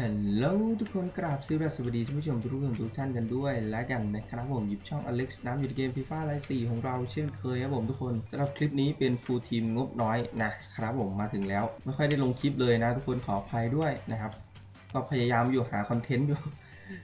ฮัลโหลทุกคนกราบสวัสดีท่านผู้ชมทุกคนทุกท่านกันด้วยและกันนะครับผมหยิบช่อง Alex น้ำอยู่ในเกม FIFA ไลน์4ของเราเช่นเคยครับผมทุกคนสำหรับคลิปนี้เป็นฟูลทีมงบน้อยนะครับผมมาถึงแล้ว ไม่ค่อยได้ลงคลิปเลยนะ ทุกคนขออภัยด้วยนะครับ ก็พยายามอยู่หาคอนเทนต์อยู่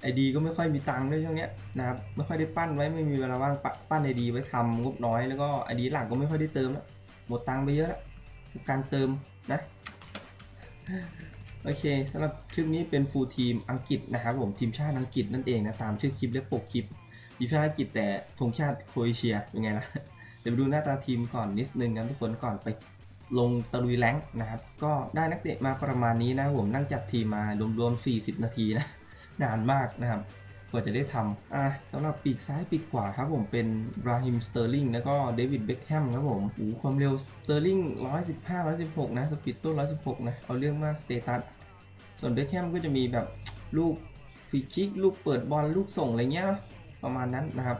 ไอดีก็ไม่ค่อยมีตังค์ด้วยช่วงเนี้ยนะครับไม่ค่อยได้ปั้นไว้ไม่มีเวลาว่างปั้นไอดีไว้ทำงบน้อยแล้วก็ไอดีหลักก็ไม่ค่อยได้เติมแล้วหมดตังค์ไปเยอะแล้วการเติมนะ โอเคสำหรับคลิปนี้เป็นฟูลทีมอังกฤษนะครับผมทีมชาติอังกฤษนั่นเองนะตามชื่อคลิปและปกคลิปทีมชาติอังกฤษแต่ธงชาติโครเอเชียเป็นไงล่ะเดี๋ยวไปดูหน้าตาทีมก่อนนิดนึงนะทุกคนก่อนไปลงตะลุยแรงนะครับก็ได้นักเตะมาประมาณนี้นะผมนั่งจัดทีมมารวมๆ 40 นาทีนะนานมากนะครับกว่าจะได้ทำอะสำหรับปีกซ้ายปีกขวาครับผมเป็นราฮิมสเตอร์ลิงแล้วก็เดวิดเบคแฮมครับผมโอ้โหความเร็วสเตอร์ลิง115 116 นะ สปีดต้น 116 นะ เอาเรื่องมากสเตตัส ส่วนเบคแฮมก็จะมีแบบลูกฟรีคิกลูกเปิดบอลลูกส่งอะไรเงี้ยประมาณนั้นนะครับ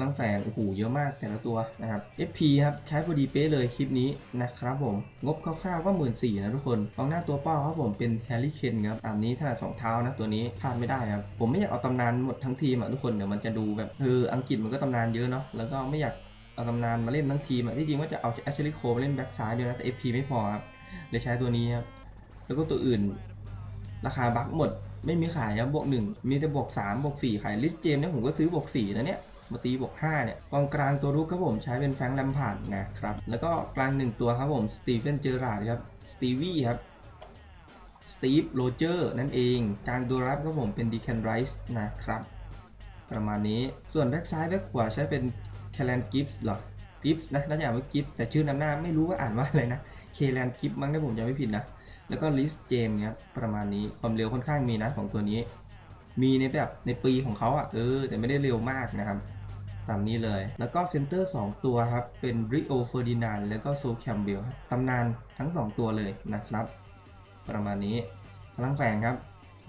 ลังแฝงโอ้โหเยอะมากแต่ละตัวนะครับ FP ครับใช้พอดีเป๊ะเลยคลิปนี้นะครับผม งบคร่าวๆก็หมื่นสี่นะทุกคนกองหน้าตัวเป้าครับผมเป็นแฮร์รี่เคนครับตามนี้ถนัดสองเท้านะตัวนี้พลาดไม่ได้ครับ ผมไม่อยากเอาตำนานหมดทั้งทีมอะทุกคนเดี๋ยวมันจะดูแบบเอออังกฤษมันก็ตำนานเยอะเนาะแล้วก็ไม่อยากเอาตำนานมาเล่นทั้งทีมอะที่จริงว่าจะเอาแอชลีย์โคมาเล่นแบ็กซ้ายด้วนะแต่ FP ไม่พอครับเลยใช้ตัวนี้ครับแล้วก็ตัวอื่น ราคาบัคหมด ไม่มีขายครับบวกหนึ่งมีแต่บวก3บวก4ขายลิสเจมเนี่ยผมก็ซื้อบวก4นะเนี่ยมาตีบวก5เนี่ยกองกลางตัวรุกครับผมใช้เป็นแฟงแลมพาร์ดนะครับ แล้วก็กลางหนึ่งตัวครับผมสตีเฟนเจอราร์ดครับสตีวีครับสตีฟโรเจอร์นั่นเองกลางตัวรับครับผมเป็นดีแคนไรส์นะครับ ประมาณนี้ส่วนแบ็กซ้ายแบ็กขวาใช้เป็นแคลนกิฟส์หรอกิฟส์นะน่าจะอ่านว่ากิฟส์แต่ชื่อนำหน้าไม่รู้ว่าอ่านว่าอะไรนะเคแลนกิฟส์มั้งถ้าผมจำไม่ผิดนะ แล้วก็ลิสเจมครับประมาณนี้ความเร็วค่อนข้างมีนะของตัวนี้ มีในแบบในปีของเขาอะเออ แต่ไม่ได้เร็วมากนะครับ ตามนี้เลย แล้วก็เซนเตอร์ 2 ตัวครับ เป็นริโอเฟอร์ดินานแล้วก็โซแคมเบลตำนานทั้ง 2 ตัวเลยนะครับ ประมาณนี้พลังแฝงครับ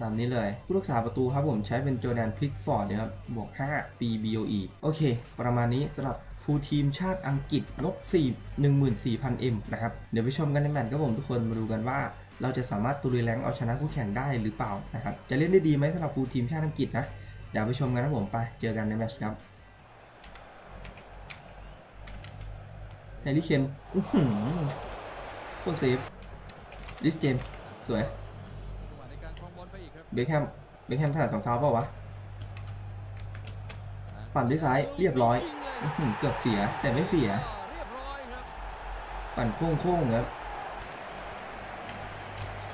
ตามนี้เลย ผู้รักษาประตูครับผมใช้เป็นโจแดนพลิกฟอร์ดนะครับบวก 5 ปี BOE โอเค ประมาณนี้สำหรับฟูลทีมชาติอังกฤษลบ4 14,000 M นะครับ เดี๋ยวไปชมกันในแมตช์ครับผมทุกคนมาดูกันว่า เราจะสามารถตุลุยแรงเอาชนะคู่แข่งได้หรือเปล่านะครับ จะเล่นได้ดีไหมสำหรับฟูลทีมชาติอังกฤษนะ เดี๋ยวไปชมกันนะผมไป เจอกันในแมตช์ครับแฮร์รี่เคนอื้อหือโคตรเซฟลิสเจมสวยจังหวะในการครองบอลไปอีกครับเบคแฮม เบคแฮมถนัดสองเท้าเปล่าวะ ปั่นด้วยซ้ายเรียบร้อย เกือบเสียแต่ไม่เสีย ปั่นโค้งๆครับ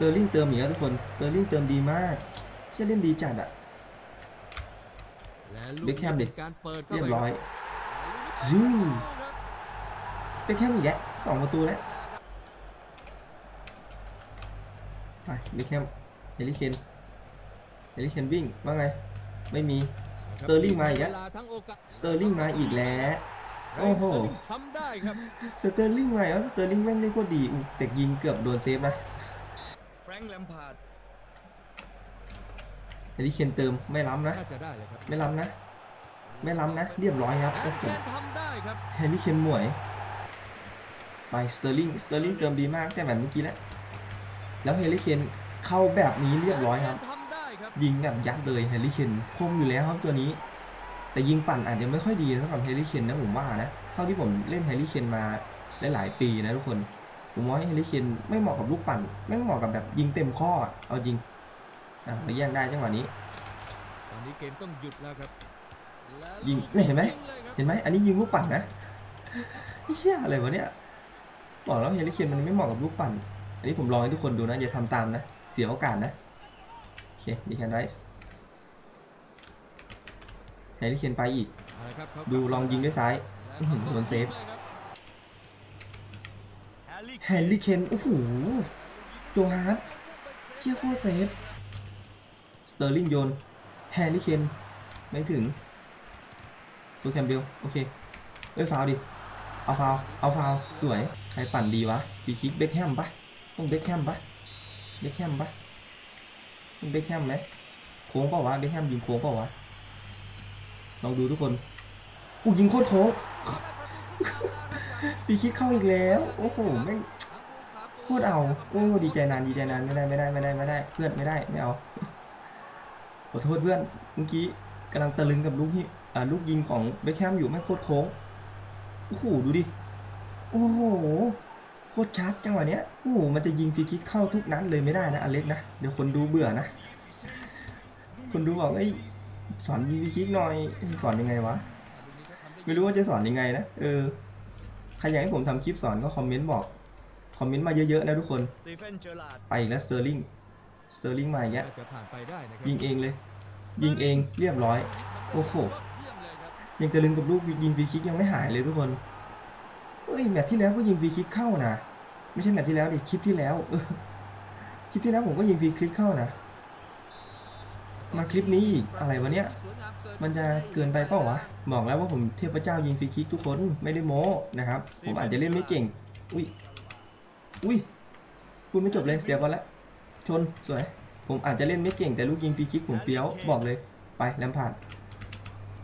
อร์ลิงเติมอีกแล้วทุกคนสเตอร์ลิงเติมดีมากเชื่อเล่นดีจัดอะและลูกเบคแฮมดินี้ป็นการเปิดข้าเรียบไปร้อยครับซูมเบคแฮมอีกแล้วสองประตูแล้วไปเบคแฮมเฮลิเคนเฮลิเคนวิ่งว่าไงไม่มีสเตอร์ลิงมาอีกแล้วเวลาทั้งโอกาสสเตอร์ลิงมาอีกแล้วโอ้โหสเตร์ลิงทำได้ครับสเตอร์ลิงมาแล้วสเตอร์ลิงแม่งเล่นโคตรดีอุ๊ยแต่ยิงเกือบโดนเซฟนะ แฟรงค์แลมพาร์ดเฮลิเคนเติมไม่ล้ำนะ น่าจะได้เลยครับไม่ล้ำนะ ไม่ล้ำนะ เรียบร้อยครับแอโอ้นโหแกนทำได้ครับแฮร์รี่เคนหมวย ไปสเตอร์ลิงสเตอร์ลิงเติมดีมากแต่แบบเมื่อกี้แล้วแล้วแฮร์รี่เคนเข้าแบบนี้เรียบร้อยครับแนแกนทำได้ครับยิงแบบยัดเลยแฮร์รี่เคนคมอยู่แล้วครับตัวนี้ แต่ยิงปั่นอาจจะไม่ค่อยดีสำหรับแฮร์รี่เคนนะผมว่านะเท่าที่ผมเล่นแฮร์รี่เคนมาหลายๆปีนะทุกคน ผมว่าแฮร์รี่เคนไม่เหมาะกับลูกปั่นไม่เหมาะกับแบบยิงเต็มข้ออะเอาจริงอะไปแย่งได้จังหวะนี้ ตอนนี้เกมต้องหยุดแล้วครับและยิงลูกเนี่ยเห็นไหมยิงลยครับเห็นไหมอันนี้ยิงลูกปั่นนะไอ้เหี้ยอะไรวะเนี่ยบอกแล้วเฮลิเคนมันไม่เหมาะกับลูกปั่น อันนี้ผมลองให้ทุกคนดูนะอย่าทำตามนะ เสียโอกาสนะโอเคดีแคนไรส์เฮลิเคนไปอีกเอาละครับเขาดูลองยิงด้วยซ้ายและอื้อหือขาก็โดนเซฟยิงลยครับ แฮร์รี่เคนโอ้โหโจฮาร์ดเชี่ยโคเซฟสเตอร์ลิงโยนแฮร์รี่เคนไม่ถึงซูแคมเบลโอเคเอ้ยฟาวดิเอาฟาวเอาฟาวสวย ใครปั่นดีวะปีคิกเบคแฮมปะต้องเบคแฮมปะเบคแฮมปะต้องเบคแฮมไหมโค้งเปล่าวะเบคแฮมยิงโค้งเปล่าวะลองดูทุกคนอู้ยิงโคตรโค้ง ปีคิกเข้าอีกแล้ว โอ้โหไม่โคตรเอา โอ้ดีใจนานดีใจนานไม่ได้ไม่ได้ไม่ได้ไม่ได้ เพื่อนไม่ได้ไม่เอา ขอโทษเพื่อน เมื่อกี้กำลังตะลึงกับลูกที่อ่าลูกยิงของเบคแฮมอยู่ไม่โคตรโค้ง โอ้โหดูดิ โอ้โหโคตรชัดจังหวะเนี้ย โอ้โหมันจะยิงฟรีคิกเข้าทุกนัดเลยไม่ได้นะอเล็กนะ เดี๋ยวคนดูเบื่อนะ คนดูบอกไอ้สอนยิงฟรีคิกหน่อย สอนยังไงวะ ไม่รู้ว่าจะสอนยังไงนะเออใครอยากให้ผมทำคลิปสอนก็คอมเมนต์บอกคอมเมนต์มาเยอะๆนะทุกคนสตีเฟนเจอร์ลาร์ดไปอีกแล้วสเตอร์ลิงสเตอร์ลิงมาอีกแล้วน่าจะผ่านไปได้นะครับยิงเองเลย ยิงเองเรียบร้อย โอ้โหยังจะลึงกับลูกยิงฟรีคิกยังไม่หายเลยทุกคนเฮ้ยแมตช์ที่แล้วก็ยิงฟรีคิกเข้านะไม่ใช่แมตช์ที่แล้วดิคลิปที่แล้วเออคลิปที่แล้วผมก็ยิงฟรีคิกเข้านะ มาคลิปนี้อีกอะไรวะเนี่ย มันจะเกินไปเปล่าวะ บอกแล้วว่าผมเทพเจ้ายิงฟรีคิกทุกคนไม่ได้โม้นะครับ ผมอาจจะเล่นไม่เก่ง อุ้ย อุ้ยพูดไม่จบเลยเสียก่อนละชนสวย ผมอาจจะเล่นไม่เก่งแต่ลูกยิงฟรีคิกผมเฟี้ยวบอกเลย ไปแลมพาร์ด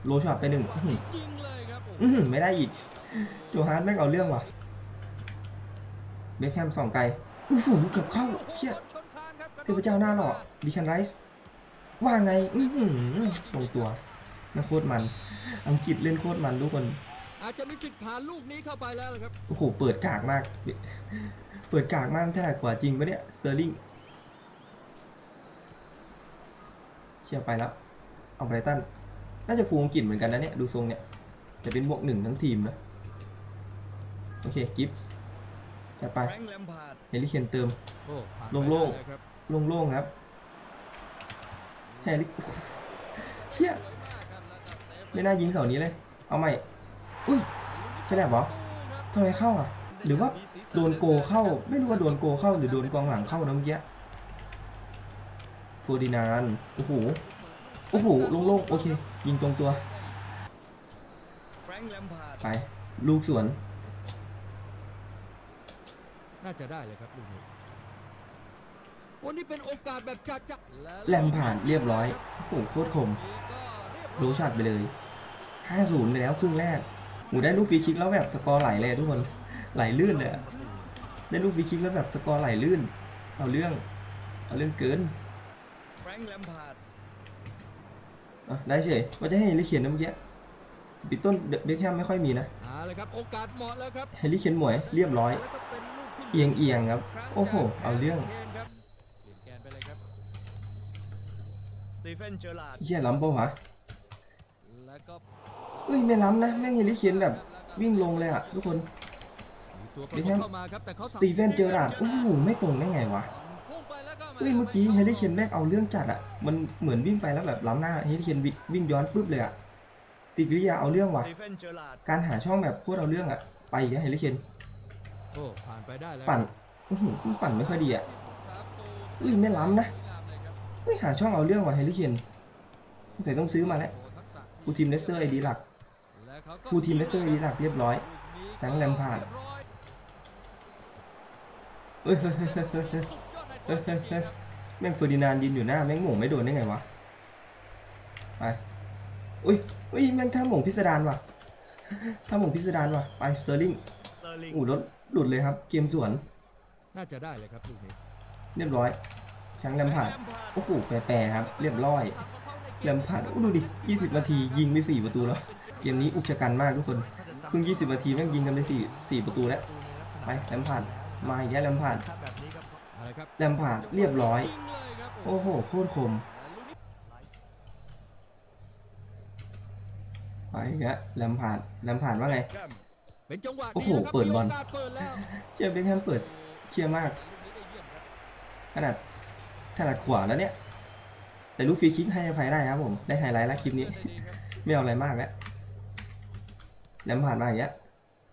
โลช็อตไปหนึ่งไม่ได้อีกโจฮาร์ดแม่งเอาเรื่องว่ะเบคแฮมสองไกลอู้หูเกือบเข้าเชี่ยเทพเจ้าหน้าหล่อดิชันไรส์ ว่าไงอื้อหือตรงตัวน่าโคตรมัน อังกฤษเล่นโคตรมันทุกคนอาจจะมีสิทธิ์ผ่านลูกนี้เข้าไปแล้วนะครับโอ้โหเปิดกากมาก เปิดกากมากถนัดกว่าจริงปะเนี่ยสเตอร์ลิงเชียร์ไปแล้วเอาไบรตันน่าจะฟูลอังกฤษเหมือนกันนะเนี่ยดูทรงเนี่ยจะเป็นบวกหนึ่งทั้งทีมนะโอเคกิฟส์จะไปแฟรงค์แลมพาร์ดเฮลิเคนเติมโอ้ผ่านไปโล่งๆได้เลยครับโล่งๆครับ แฮลิเชี่ยสวยมากครับแล้วก็เซฟไม่น่ายิงเสานี้เลย เอาใหม่ อุ้ยใช่แหละเหรอทำไมเข้าอะ หรือว่าโดนโกเข้า ไม่รู้ว่าโดนโกเข้าหรือโดนกองหลังเข้านะเมื่อกี้โฟร์ดินานโอ้โห โอ้โหโล่งๆโอเค ยิงตรงตัวแฟรงค์แลมพาร์ดไป ลูกสวน น่าจะได้เลยครับลูกนี้ วันนี้เป็นโอกาสแบบจัดจัดแลมผ่านเรียบร้อยโอ้โหโคตรคมโดชัดไปเลย 5-0 ไปแล้วครึ่งแรกหมูได้ลูกฟรีคิกแล้วแบบสกอร์ไหลเลยทุกคนไหลลื่นเลยอะได้ลูกฟรีคิกแล้วแบบสกอร์ไหลลื่น เอาเรื่อง เอาเรื่องเกินแฟรงค์แลมพาร์ดอะได้เฉยว่าจะให้เฮลิเคนนะเมื่อกี้สปิตต้นเบคแฮมไม่ค่อยมีนะเอาเลยครับโอกาสเหมาะแล้วครับเฮลิเคนหมวยเรียบร้อยแล้วก็เป็นลูกที่เอียงเอียงครับครั้โอ้โหแรกเอาเรื่อง แคนครับเปลี่ยนแกนไปเลยครับ สตีเฟนเจอร์ลาร์ดเชี่ยล้ำปะวะแล้วก็เอ้ยไม่ล้ำนะแม่งเฮลิเคนแบบวิ่งลงเลยอะทุกคนมีตัวประเบคกแฮบมเข้ามาครับแต่เขาสตีเฟนเจอร์ราร์ดโอ้โหไม่ตรงได้ไงวะพุ่งไปแล้วก็เอ้ยเมื่อกี้เฮลิเคนแม่งเอาเรื่องจัดอะมันเหมือนวิ่งไปแล้วแบบล้ำหน้าเฮลิเคนวิ่งย้อนปุ๊บเลยอะติกริยาเอาเรื่องสว่ะตีเฟนเจอร์ลาร์ดการหาช่องแบบโคตรเอาเรื่องอะไปอีกแล้วเฮลิเคนโอ้ผ่านไปได้แล้วปั่นอื้อหือปั่นไม่ค่อยดีอะครับโอุ้ยไม่ล้ำนะ สวยงามเลยครับเฮ้ยหาช่องเอาเรื่องว่ะเฮลิเคนแต่ต้องซื้อมาแล้วโชทักษะฟูลทีมเลสเตอร์ไอดีหลักแล้วเขาก็ฟูลทีมเลสเตอร์ไอดีหลักเรียบร้อยแฟรงค์แลมพาร์ดเฮ้ยเฮ้ยเฮ้ยเฮ้ยเฮ้ยเฮ้ยเฮ้ยเฮ้ยเฮ้ยแม่งเฟอร์ดินานด์ยืนอยู่หน้าแม่งหม่งไม่โดนได้ไงวะไปอุ้ยอุ้ยแม่งท่าหม่งพิสดารว่ะท่าหม่งพิสดารว่ะไปสเตอร์ลิงสเตอร์ลิงอู้รถหลุดเลยครับ เกมสวน น่าจะได้เลยครับลูกนี้เรียบร้อย แฟรงค์แลมพาร์ดโอ้โหแปรๆครับ เรียบร้อยแลมพาร์ดอู้ดูดิ 20 นาทียิงไป 4 ประตูแล้ว เกมนี้อุกชะกันมากทุกคน เพิ่ง 20 นาทีแม่งยิงกันไป4 4ประตูแล้ว ไปแลมพาร์ดมาอีกแล้วแลมพาร์ดถ้าแบบนี้ก็เอาละครับแลมพาร์ดเรียบร้อยจงเลยครับโอ้โหโคตรคมลูกนี้ไปอีกแล้วแลมพาร์ดแลมพาร์ดว่าไงแกมเป็นจังหวะโอ้โหดีนะครับเปิดบอลมีโอกาสเปิดแล้วเชียร์เบคแฮมเปิดเชียร์มากลูกนี้ได้เยี่ยมครับขนาด ขนาดขวาแล้วเนี่ย แต่ลูกฟรีคิกให้อภัยได้ครับผมได้ไฮไลท์แล้วคลิปนี้ได้ดีครับไม่เอาอะไรมากแล้วแลมผ่านมาอย่างเงี้ย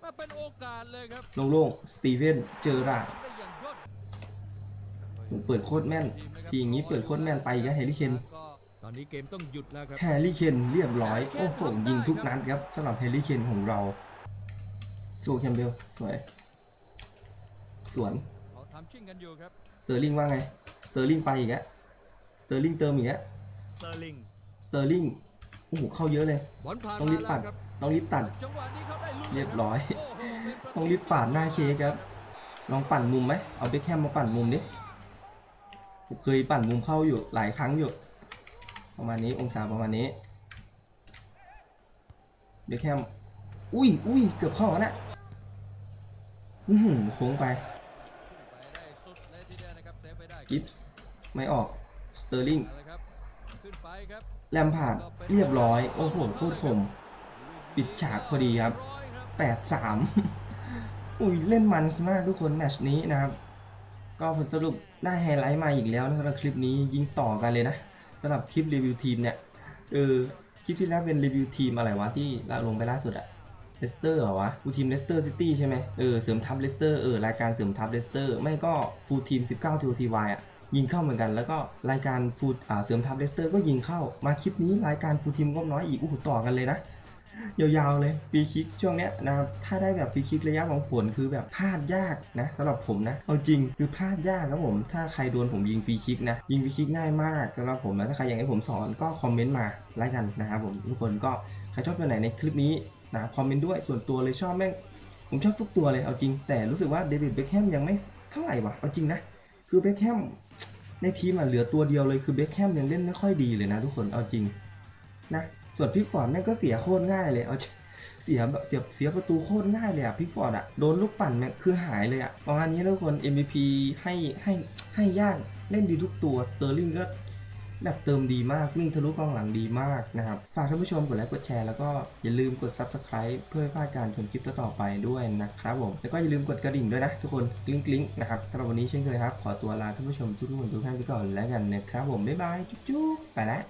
มาเป็นโอกาสเลยครับโล่งๆสตีเฟนเจอราร์ดทำได้อย่างยอดผมเปิดโคตรแม่น ทีอย่างงี้เปิดโคตรแม่นไปอีกแล้วแฮร์รี่เคนก็ตอนนี้เกมต้องหยุดแล้วครับแฮร์รี่เคนเรียบร้อยโอ้โหยิงทุกนัดครับสำหรับแฮร์รี่เคนของเราสู้แคมเบลสวยสวนเขาทำชิ่งกันอยู่ครับส เตอร์ลิงว่าไง สเตอร์ลิงไปอีกแล้วสเตอร์ลิงเติมอีกแล้วสเตอร์ลิงสเตอร์ลิงโอ้โหเข้าเยอะเลยบอลผ่านต้องรีบมาตัดแล้วครับต้องรีบตัดจังหวะนี้เขาได้ลุ้นเรียบร้อยโโหเป็นประต้องรีบปาดหน้าเค้กครับ ลองปั่นมุมไหมเอาเบคแฮมมาปั่นมุมดิผมเคยปั่นมุมเข้าอยู่หลายครั้งอยู่ ประมาณนี้องศาประมาณนี้ เบคแฮม อุ้ยอุ้ยเกือบเข้าแล้วนะอือหือโค้งไปไป กิฟส์ไม่ออกสเตอร์ลิงเอาละครับขึ้นไปครับแลมพาร์ดเรียบร้อย โอ้โหโคตรคม ปิดฉากพอดีครับร้อยครับแปดสามอุ้ยเล่นมันมากทุกคนแมตชนี้นะครับ ก็ผลสรุปได้ไฮไลท์มาอีกแล้วนะสำหรับคลิปนี้ยิงต่อกันเลยนะสำหรับคลิปรีวิวทีมเนี่ยเออคลิปที่แล้วเป็นรีวิวทีมอะไรวะที่เราลงไปล่าสุดอะ เลสเตอร์เหรอวะฟูทีมเลสเตอร์ซิตี้ใช่ไหมเออเสริมทัพเลสเตอร์เออรายการเสริมทัพเลสเตอร์ไม่ก็ฟูลทีม 19 TOTY อะยิงเข้าเหมือนกันแล้วก็รายการฟูลอ่าเสริมทัพเลสเตอร์ก็ยิงเข้ามาคลิปนี้รายการฟูทีมงบน้อยอีกอู้หูต่อกันเลยนะยาวๆเลยฟรีคิกช่วงเนี้ยนะครับถ้าได้แบบฟรีคิกระยะของผลคือแบบพลาดยากนะสำหรับผมนะเอาจริงคือพลาดยากครับผมถ้าใครโดนผมยิงฟรีคิกนะยิงฟรีคิกง่ายมากสำหรับผมนะถ้าใครอยากให้ผมสอนก็คอมเมนต์มาไล่กันนะครับผมทุกคนก็ใครชอบตัวไหนในคลิปนี้ นะคอมเมนต์ด้วยส่วนตัวเลยชอบแม่งผมชอบทุกตัวเลยเอาจริง แต่รู้สึกว่าเดวิดเบคแฮมยังไม่เท่าไหร่วะเอาจริงนะ คือเบคแฮมในทีมอะเหลือตัวเดียวเลยคือเบคแฮมยังเล่นไม่ค่อยดีเลยนะทุกคนเอาจริงนะส่วนพิกฟอร์ดแม่งก็เสียโคตรง่ายเลยเอาจังเสียแบบเสียเสียประตูโคตรง่ายเลยอะพิกฟอร์ดอะโดนลูกปั่นเนี่ยคือหายเลยอะประมาณนี้ทุกคน MVP ให้ให้ให้ยากเล่นดีทุกตัวสเตอร์ลิงก็ แบบเติมดีมากวิ่งทะลุกองหลังดีมากนะครับ ฝากท่านผู้ชมกดไลค์กดแชร์แล้วก็อย่าลืมกด Subscribe เพื่อไม่พลาดการชมคลิปต่อไปด้วยนะครับผมแล้วก็อย่าลืมกดกระดิ่งด้วยนะทุกคนกลิ้งกลิ้งนะครับสำหรับวันนี้เช่นเคยครับ ขอตัวลาท่านผู้ชมทุกท่านทุกท่านไปก่อนแล้วกันนะครับผมบ๊ายบายจุ๊บๆไปแล้ว